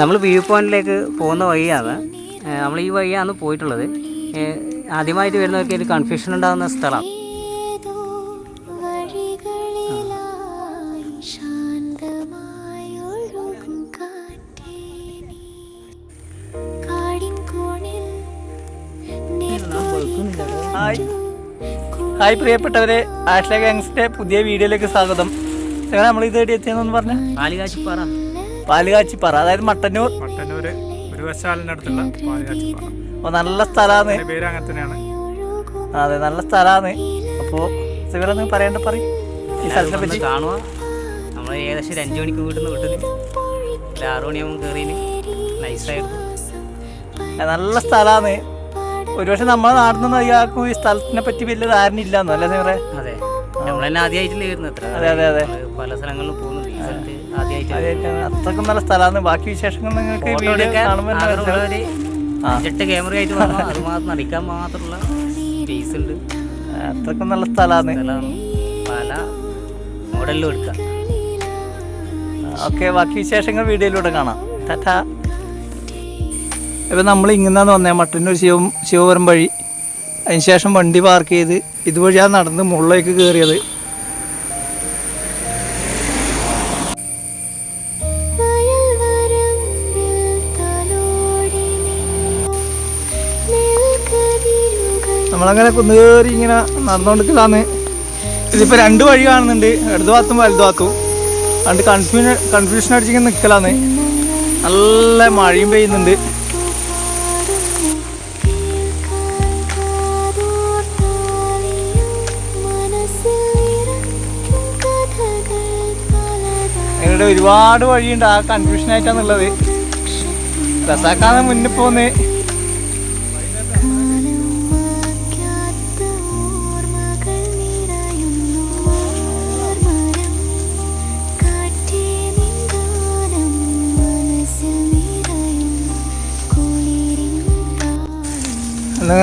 നമ്മൾ വ്യൂ പോയിന്റിലേക്ക് പോകുന്ന വഴിയാണ്. നമ്മൾ ഈ വഴിയാണ് പോയിട്ടുള്ളത്. ആദ്യമായിട്ട് വരുന്നവർക്ക് ഒരു കൺഫ്യൂഷൻ ഉണ്ടാകുന്ന സ്ഥലം. ഹായ് പ്രിയപ്പെട്ടവരെ ആഷ്ല ഗാങ്സിന്റെ പുതിയ വീഡിയോയിലേക്ക് സ്വാഗതം. എങ്ങനെ നമ്മൾ ഇത് എവിടെ എത്തിയെന്നൊന്ന് പറഞ്ഞ? പാലുകാച്ചിപ്പാറ. പാലുകാച്ചിപ്പാറ അതായത് മട്ടന്നൂർ. മട്ടന്നൂര് ഒരു വശാലിനടുത്തുള്ള പാലുകാച്ചിപ്പാറ. അപ്പോൾ നല്ല സ്ഥലമാണ് പേര് അങ്ങനെ തന്നെയാണ്. അതെ നല്ല സ്ഥലമാണ് അപ്പോൾ സിവറൊന്ന് പറയണ്ട പറയും. ഈ സ്ഥലത്തിനെ പറ്റി. കാണുക. നമ്മൾ ഏകദേശം ഒരു അഞ്ച് മണിക്ക് വീട്ടിൽ നിന്ന് വിട്ടത് ഒരു ആറു മണിയാകുമ്പോൾ കയറിന് നൈസായിരുന്നു നല്ല സ്ഥലമാണ് ഒരുപക്ഷെ നമ്മുടെ നാട്ടിൽ നിന്ന് ഈ സ്ഥലത്തിനെ പറ്റി വലിയ ധാരണ ഇല്ലാന്നോ അല്ലേ സിവറെ അതെ. നമ്മൾ തന്നെ ആദ്യമായിട്ടില്ല വരുന്നത്? അതെ അതെ അതെ. പല സ്ഥലങ്ങളിലും പോകുന്നുണ്ട് ഈ സ്ഥലത്ത് ആദ്യമായിട്ട് അത്രക്കും നല്ല സ്ഥലമാണ്. ബാക്കി വിശേഷങ്ങൾ നിങ്ങൾക്ക് ആഗ്രഹമുള്ളവര് അഞ്ചെട്ട് ക്യാമറ ആയിട്ട് വന്നു? അത് മാത്രം നടിക്കാൻ മാത്രമുള്ള സ്പേസ് ഉണ്ട്. അത്രക്കും നല്ല സ്ഥലമാണ്. സ്ഥലമാണ്. പല മോഡലിലും എടുക്കാം. ഓക്കെ ബാക്കി വിശേഷങ്ങൾ വീഡിയോയിലൂടെ കാണാം. ടാറ്റാ. ഇപ്പം നമ്മൾ ഇങ്ങനെ വന്നേ. മട്ടന്നൂർ ശിവ ശിവപുരം വഴി. അതിനുശേഷം വണ്ടി പാർക്ക് ചെയ്ത് ഇതുവഴിയാണ് നടന്ന് മുകളിലേക്ക് കയറിയത് നമ്മളങ്ങനെ കുന്നുകയറി ഇങ്ങനെ നടന്നുകൊണ്ടിരിക്കലാന്ന് ഇതിപ്പോൾ രണ്ട് വഴി കാണുന്നുണ്ട്. ഇടതു ഭാഗത്തും വലതു ഭാഗത്തും. അതുകൊണ്ട് കൺഫ്യൂഷൻ കൺഫ്യൂഷൻ അടിച്ചിങ്ങനെ നിൽക്കലാന്ന് നല്ല മഴയും പെയ്യുന്നുണ്ട്. ഇവിടെ ഒരുപാട് വഴിയുണ്ട്. ആ കൺഫ്യൂഷൻ ആയിട്ടാന്നുള്ളത് റസാക്കാന്ന് മുന്നിൽ പോന്ന്.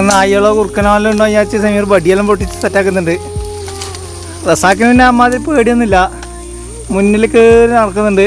നായകളോ കുറുക്കനോ വല്ലതും ഉണ്ടോ ഞാൻ സമീർ ബടിയെല്ലാം പൊട്ടിച്ച് സെറ്റാക്കുന്നുണ്ട് റസാക്കിന് പിന്നെ അമ്മാതിരി പേടിയൊന്നുമില്ല. മുന്നിൽ കയറി നടക്കുന്നുണ്ട്.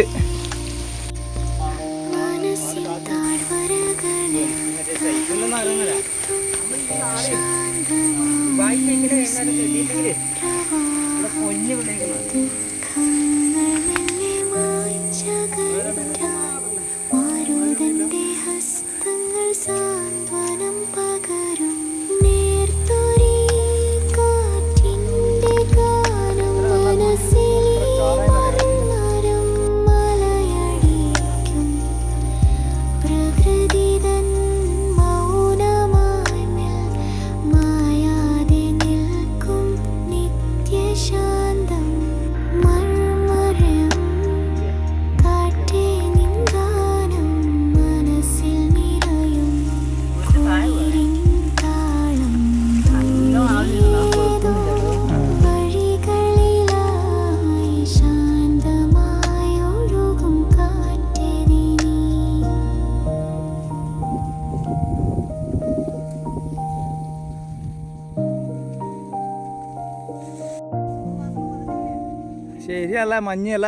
ശരിയല്ല മഞ്ഞല്ല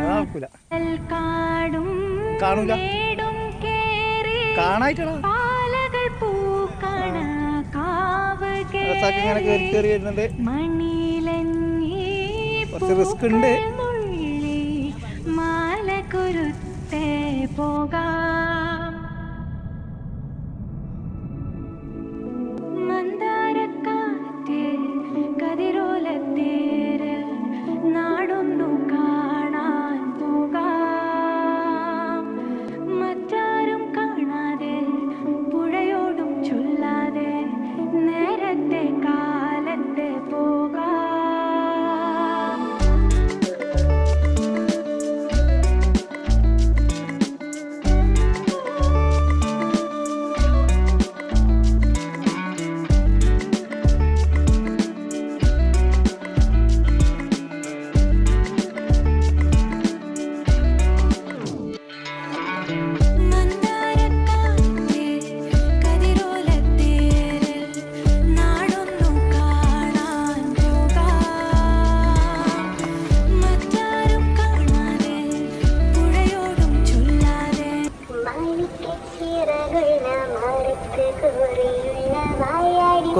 അതാക്കൂല കാണൂല. ഇങ്ങനെ കയറി കയറി വരുന്നുണ്ട്. കുറച്ച് റിസ്ക് ഉണ്ട്. നുള്ളി മാല കുരുത്തെ പോകാം.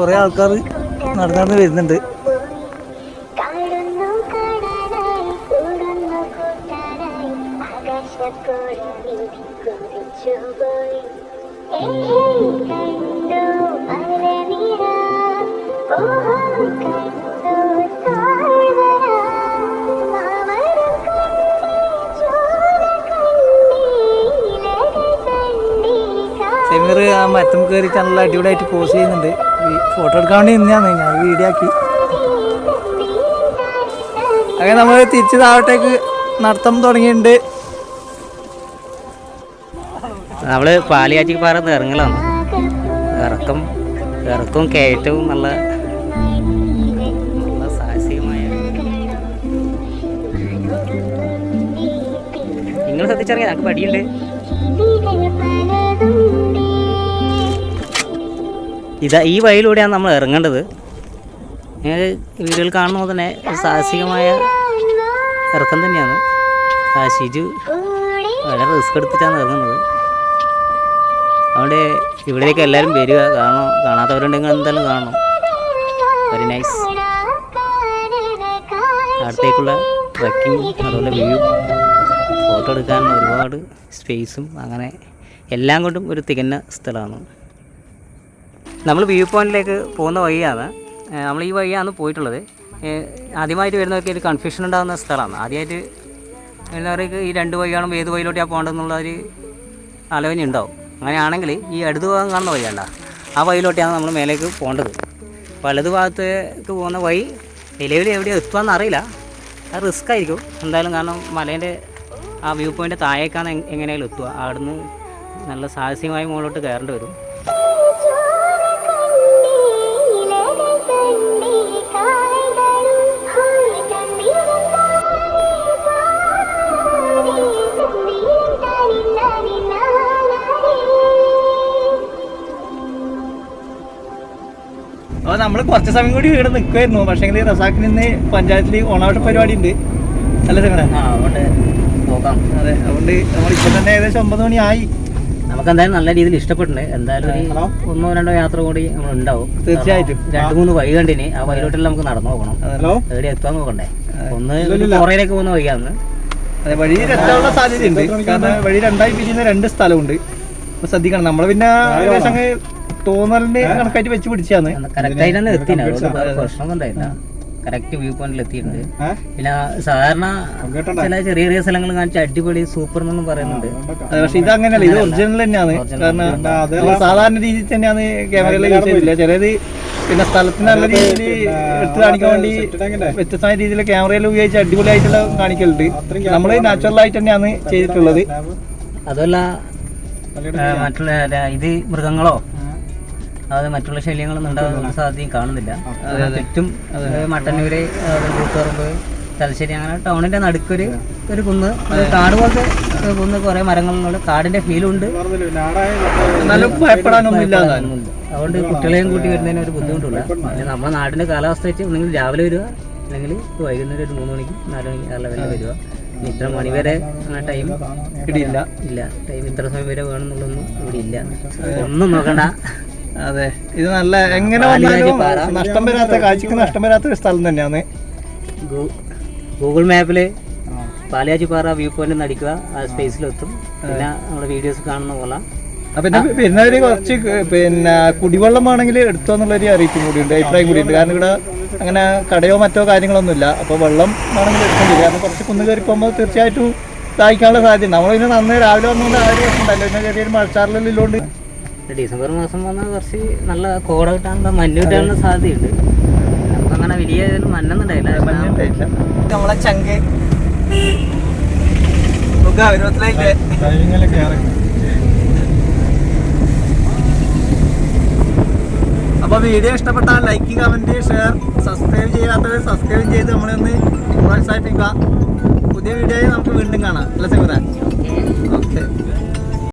കണ്ടേ ആൾക്കാർ നടന്നു നടന്ന് വരുന്നുണ്ട്. സെമീർ ആ മരത്തും കയറിയിട്ട് നല്ല അടിപൊളിയായിട്ട് പോസ് ചെയ്യുന്നുണ്ട്. ഫോട്ടോ എടുക്കാൻ വേണ്ടി നിന്നാണ് ഞാൻ വീഡിയോ ആക്കി. അങ്ങനെ നമ്മൾ തിരിച്ച് താഴോട്ടേക്ക് നടത്തം തുടങ്ങിയിട്ടുണ്ട്. നമ്മൾ പാലിയാറ്റി പാറ ഇറങ്ങലാണ്. ഇറക്കം ഇറക്കവും കയറ്റവും നല്ല നിങ്ങൾ ശ്രദ്ധിച്ചറിയാം ഞങ്ങൾക്ക് പടിയുണ്ട്. ഇതാ ഈ വഴിയിലൂടെയാണ് നമ്മൾ ഇറങ്ങേണ്ടത്. നിങ്ങൾ വീഡിയോയിൽ കാണുന്ന തന്നെ സാഹസികമായ ഇറക്കം തന്നെയാണ്. ഷിജു വളരെ റിസ്ക് എടുത്തിട്ടാണ് ഇറങ്ങുന്നത്. അതുകൊണ്ട് ഇവിടേക്ക് എല്ലാവരും വരിക കാണണം കാണാത്തവരുണ്ടെങ്കിൽ എന്തായാലും കാണണം. വെരി നൈസ് അടുത്തേക്കുള്ള ട്രക്കിങ് അതുപോലെ വ്യൂ ഫോട്ടോ എടുക്കാൻ ഒരുപാട് സ്പേസും അങ്ങനെ എല്ലാം കൊണ്ടും ഒരു തികഞ്ഞ സ്ഥലമാണ്. നമ്മൾ വ്യൂ പോയിന്റിലേക്ക് പോകുന്ന വഴിയാണ്. നമ്മൾ ഈ വഴിയാണ് പോയിട്ടുള്ളത്. ആദ്യമായിട്ട് വരുന്നവർക്ക് ഒരു കൺഫ്യൂഷൻ ഉണ്ടാകുന്ന സ്ഥലമാണ്. ആദ്യമായിട്ട് വരുന്നവർക്ക് ഈ രണ്ട് വഴിയാണ് ഏത് വഴിയിലോട്ടാണ് പോകേണ്ടതെന്നുള്ള ഒരു ആലോചന ഉണ്ടാവും. അങ്ങനെയാണെങ്കിൽ ഈ അടുത്ത ഭാഗം കാണുന്ന വഴിയല്ല ആ വഴിയിലോട്ടാണ് നമ്മൾ മേലേക്ക് പോകേണ്ടത്. വലതു ഭാഗത്തേക്ക് പോകുന്ന വഴി നിലവിൽ എവിടെയാണ് എത്തുകയെന്ന് അറിയില്ല. അത് റിസ്ക് ആയിരിക്കും. എന്തായാലും കാരണം മലേന്റെ ആ വ്യൂ പോയിന്റ് താഴേക്കാണ് എങ്ങനെയാലും എത്തുക. അവിടുന്ന് നല്ല സാഹസികമായി മുകളിലോട്ട് കയറേണ്ടി വരും. അപ്പോൾ നമ്മൾ കുറച്ച് സമയം കൂടി ഇവിടെ നിൽക്കുമായിരുന്നു പക്ഷെ റസാഖിന് ഇന്ന് പഞ്ചായത്തിൽ ഓണാവട്ട പരിപാടി ഉണ്ട് അല്ല ചെങ്ങനെ ആ അതുകൊണ്ട് നോക്കാം. അതെ അതുകൊണ്ട് നമ്മൾ ഇപ്പം തന്നെ ഏകദേശം ഒമ്പത് മണി ആയി നമുക്ക് എന്തായാലും നല്ല രീതിയിൽ ഇഷ്ടപ്പെട്ടുണ്ട് എന്തായാലും ഒരു ഒന്നോ രണ്ടോ യാത്ര കൂടി നമ്മൾ ഉണ്ടാവും. തീർച്ചയായിട്ടും. രണ്ടു മൂന്ന് വഴി കണ്ടിന്. ആ വഴിയിലോട്ടെല്ലാം നമുക്ക് നടന്നു നോക്കണം ഹലോ? എവിടെ എത്താൻ നോക്കണ്ടേ. ഒന്ന് കുറയിലേക്ക് പോകുന്ന വഴിയാന്ന്. അതെ വഴിയിൽ എത്താനുള്ള സാധ്യതയുണ്ട്. കാരണം വഴി രണ്ടായി പിരിയുന്ന രണ്ട് സ്ഥലമുണ്ട്. അപ്പൊ ശ്രദ്ധിക്കണം. നമ്മൾ പിന്നെ ഏകദേശം തോന്നലിന്റെ കണക്കായിട്ട് വെച്ച് പിടിച്ചാന്ന്. എത്തിന് അതുകൊണ്ട് വേറെ പ്രശ്നമൊന്നും ഉണ്ടായില്ല. കറക്റ്റ് വ്യൂ പോയിന്റിൽ എത്തിയിട്ടുണ്ട്. പിന്നെ സാധാരണ ചില ചെറിയ ചെറിയ സ്ഥലങ്ങൾ കാണിച്ച അടിപൊളി സൂപ്പർ എന്നൊന്നും പറയുന്നുണ്ട്. അതെ, പക്ഷെ ഇത് അങ്ങനെയല്ല ഇത് ഒറിജിനൽ തന്നെയാണ് കാരണം സാധാരണ രീതിയിൽ തന്നെയാണ് ക്യാമറയിൽ യൂസ് ചെയ്തില്ല ചിലത് പിന്നെ സ്ഥലത്തിന് നല്ല രീതിയിൽ എടുത്ത് കാണിക്കാൻ വേണ്ടി വ്യത്യസ്തമായ രീതിയിൽ ക്യാമറയിൽ ഉപയോഗിച്ച് അടിപൊളിയായിട്ടുള്ള കാണിക്കലുണ്ട്. നമ്മൾ നാച്ചുറൽ ആയിട്ട് തന്നെയാണ് ചെയ്തിട്ടുള്ളത്. അതല്ല മറ്റുള്ള ഇത് മൃഗങ്ങളോ? അതായത് മറ്റുള്ള ശല്യങ്ങളൊന്നും ഉണ്ടാകുന്ന സാധ്യതയും കാണുന്നില്ല. ചുറ്റും മട്ടന്നൂര് കൂത്തുപറമ്പ് തലശ്ശേരി അങ്ങനെ ടൗണിന്റെ നടുക്കൊരു ഒരു കുന്ന്. കാട് പോലത്തെ കുന്ന് കുറെ മരങ്ങളുണ്ട്. കാടിന്റെ ഫീലുണ്ട്. അതുകൊണ്ട് കുട്ടികളെയും കൂട്ടി വരുന്നതിന് ഒരു ബുദ്ധിമുട്ടില്ല പിന്നെ നമ്മുടെ നാടിന്റെ കാലാവസ്ഥ വെച്ച് ഒന്നെങ്കിൽ രാവിലെ വരിക അല്ലെങ്കിൽ വൈകുന്നേരം ഒരു മൂന്ന് മണിക്ക് നാല് മണിക്ക് ആ ലെവലിൽ വരിക. ഇത്ര മണി വരെ ടൈം ഇടിയില്ല. ഇല്ല. ടൈം ഇത്ര സമയം വരെ വേണമെന്നുള്ളൊന്നും ഇവിടെ ഇല്ല. ഒന്നും നോക്കണ്ട. അതെ. ഇത് നല്ല എങ്ങനെ വന്നാലും നഷ്ടം വരാത്ത കാഴ്ചക്ക് നഷ്ടം വരാത്ത ഒരു സ്ഥലം തന്നെയാണ്. ഗൂഗിൾ മാപ്പിൽ പാലിയാച്ചിപ്പാറ വ്യൂ പോയിന്റ് നടിക്കുക ആ സ്പേസിലെത്തും. പിന്നെ നമ്മുടെ വീഡിയോസ് കാണുന്ന പോലെ. പിന്നെ പിന്നെ ഒരു കുറച്ച് പിന്നെ കുടിവെള്ളം ആണെങ്കിൽ എടുത്തോന്നുള്ളൊരു അറിയിപ്പും കൂടിയുണ്ട് അഭിപ്രായം കൂടിയുണ്ട്. കാരണം ഇവിടെ അങ്ങനെ കടയോ മറ്റോ കാര്യങ്ങളൊന്നുമില്ല. അപ്പോൾ വെള്ളം ആണെങ്കിൽ എടുക്കേണ്ടി കാരണം കുറച്ച് കുന്ന് കയറി പോകുമ്പോൾ തീർച്ചയായിട്ടും ദാഹിക്കാനുള്ള സാധ്യത. നമ്മൾ പിന്നെ നന്ന് രാവിലെ വന്നുകൊണ്ട് ആ ഒരു പ്രശ്നം ഉണ്ടല്ലോ പിന്നെ ചെറിയൊരു മഴച്ചാറിലെല്ലാം ഇല്ലോണ്ട്. ഡിസംബർ മാസം വന്നാൽ കുറച്ച് നല്ല കോട കിട്ടാനുള്ള മഞ്ഞ് കിട്ടാനുള്ള സാധ്യതയുണ്ട്. അങ്ങനെ വലിയ മഞ്ഞൊന്നുണ്ടായില്ല നമ്മളെ ചങ്ക്. അപ്പൊ അപ്പോൾ വീഡിയോ ഇഷ്ടപ്പെട്ടാൽ ലൈക്ക് കമന്റ് ഷെയർ സബ്സ്ക്രൈബ് ചെയ്യാത്തവർ സബ്സ്ക്രൈബ് ചെയ്ത് നമ്മളെ ഒന്ന് പ്രോത്സാഹിപ്പിക്കുക. പുതിയ വീഡിയോയിൽ നമുക്ക് വീണ്ടും കാണാം. അല്ല സിമറ